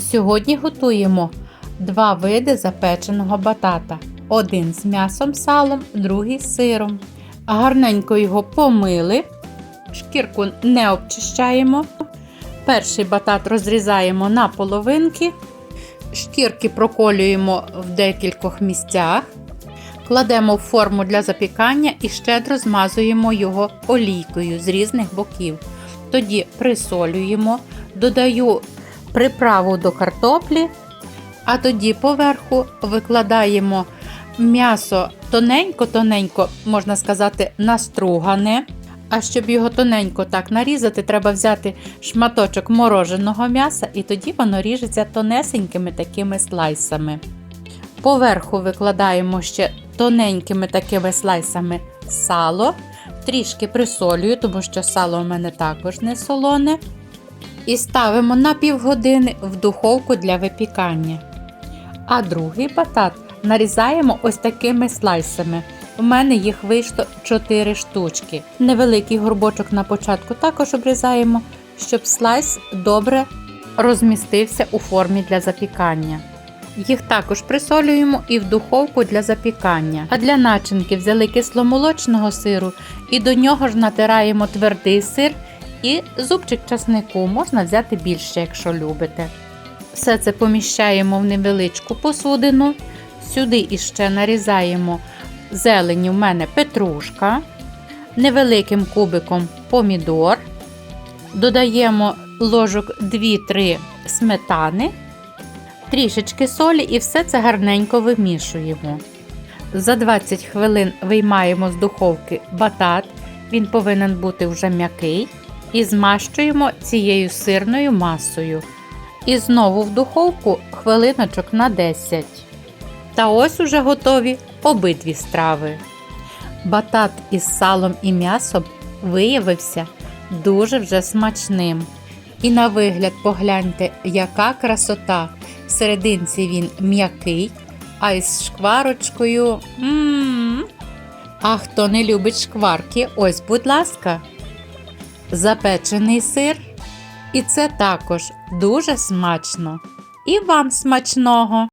Сьогодні готуємо два види запеченого батата. Один з м'ясом салом, другий з сиром. Гарненько його помили, шкірку не обчищаємо. Перший батат розрізаємо на половинки, шкірки проколюємо в декількох місцях, кладемо в форму для запікання і щедро змазуємо його олійкою з різних боків. Тоді присолюємо, додаю приправу до картоплі, а тоді поверху викладаємо м'ясо тоненько-тоненько, можна сказати, настругане. А щоб його тоненько так нарізати, треба взяти шматочок мороженого м'яса, і тоді воно ріжеться тонесенькими такими слайсами. Поверху викладаємо ще тоненькими такими слайсами сало, трішки присолюю, тому що сало у мене також не солоне. І ставимо на півгодини в духовку для випікання. А другий батат нарізаємо ось такими слайсами. У мене їх вийшло 4 штучки. Невеликий горбочок на початку також обрізаємо, щоб слайс добре розмістився у формі для запікання. Їх також присолюємо і в духовку для запікання. А для начинки взяли кисломолочного сиру і до нього ж натираємо твердий сир і зубчик часнику можна взяти більше, якщо любите. Все це поміщаємо в невеличку посудину. Сюди іще нарізаємо зелені в мене петрушка, невеликим кубиком помідор. Додаємо ложок 2-3 сметани, трішечки солі і все це гарненько вимішуємо. За 20 хвилин виймаємо з духовки батат, він повинен бути вже м'який. І змащуємо цією сирною масою. І знову в духовку хвилиночок на 10. Та ось уже готові обидві страви. Батат із салом і м'ясом виявився дуже вже смачним. І на вигляд погляньте, яка красота. В серединці він м'який, а із шкварочкою. м А хто не любить шкварки, ось, будь ласка запечений сир. І це також дуже смачно. І вам смачного!